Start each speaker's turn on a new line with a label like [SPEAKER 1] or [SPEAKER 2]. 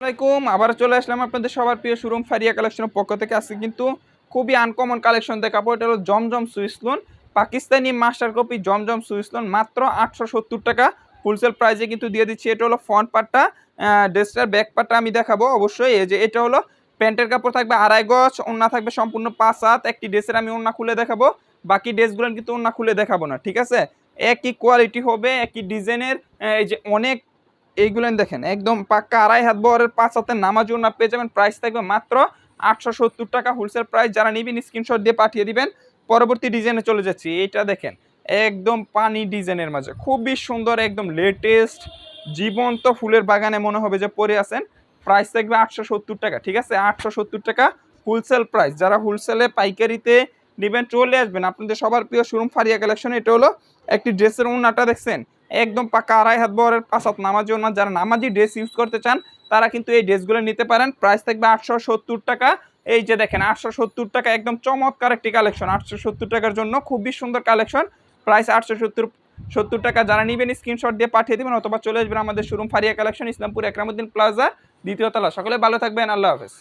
[SPEAKER 1] আসসালামাইকুম আবার চলে আসলাম আপনাদের সবার প্রিয় শোরুম ফারিয়া কালেকশনের পক্ষ থেকে। আজকে কিন্তু খুবই আনকমন কালেকশন দেখাবো। এটা হলো Zamzam Swiss lawn Pakistani master copy Zamzam Swiss lawn মাত্র আটশো সত্তর টাকা। হোলসেল প্রাইসে কিন্তু দিয়ে দিচ্ছি। এটা হলো ফ্রন্ট পার্টটা ড্রেসটার ব্যাক পার্টটা আমি দেখাবো অবশ্যই। এই যে এটা হলো প্যান্টের কাপড় থাকবে আড়াই গজ ওন্না থাকবে সম্পূর্ণ পাঁচ হাত। একটি ড্রেসের আমি ওন্না খুলে দেখাবো। বাকি ড্রেসগুলো কিন্তু ওন্না খুলে দেখাবো না, ঠিক আছে? একই কোয়ালিটি হবে, একই ডিজাইনের এই যে অনেক এইগুলো দেখেন, একদম পাক্কা আড়াই হাত বহরের পাঁচ হাতের নামাজ না পেয়ে যাবেন। প্রাইস থাকবে মাত্র আটশো সত্তর টাকা হোলসেল প্রাইস যারা নিবেন স্ক্রিনশট দিয়ে পাঠিয়ে দিবেন। পরবর্তী ডিজাইনে চলে যাচ্ছি। এইটা দেখেন, একদম পানি ডিজাইনের মাঝে। খুবই সুন্দর, একদম লেটেস্ট জীবন্ত ফুলের বাগানে মনে হবে যে পরে আছেন। প্রাইস থাকবে আটশো সত্তর টাকা, ঠিক আছে? আটশো সত্তর টাকা হোলসেল প্রাইস যারা হোলসেলে পাইকারিতে নেবেন, চলে আসবেন। আপনাদের সবার প্রিয় শোরুম ফারিয়া কালেকশন এটা হলো একটি ড্রেসের উন্নাটা দেখছেন? একদম পাকা আড়াই হাত বরের পাঁচ হাত নামাজি ওনার। যারা নামাজি ড্রেস ইউজ করতে চান, তারা কিন্তু এই ড্রেসগুলো নিতে পারেন। প্রাইস থাকবে আটশো সত্তর টাকা। এই যে দেখেন, আটশো সত্তর টাকা একদম চমৎকার একটি কালেকশন আটশো সত্তর টাকার জন্য খুবই সুন্দর কালেকশন প্রাইস আটশো সত্তর সত্তর টাকা। যারা নেবেন স্ক্রিনশট দিয়ে পাঠিয়ে দেবেন, অথবা চলে আসবেন আমাদের showroom Faria collection Islampur Ekramuddin plaza দ্বিতীয় তলা। সকলে ভালো থাকবেন। আল্লাহ হাফেজ।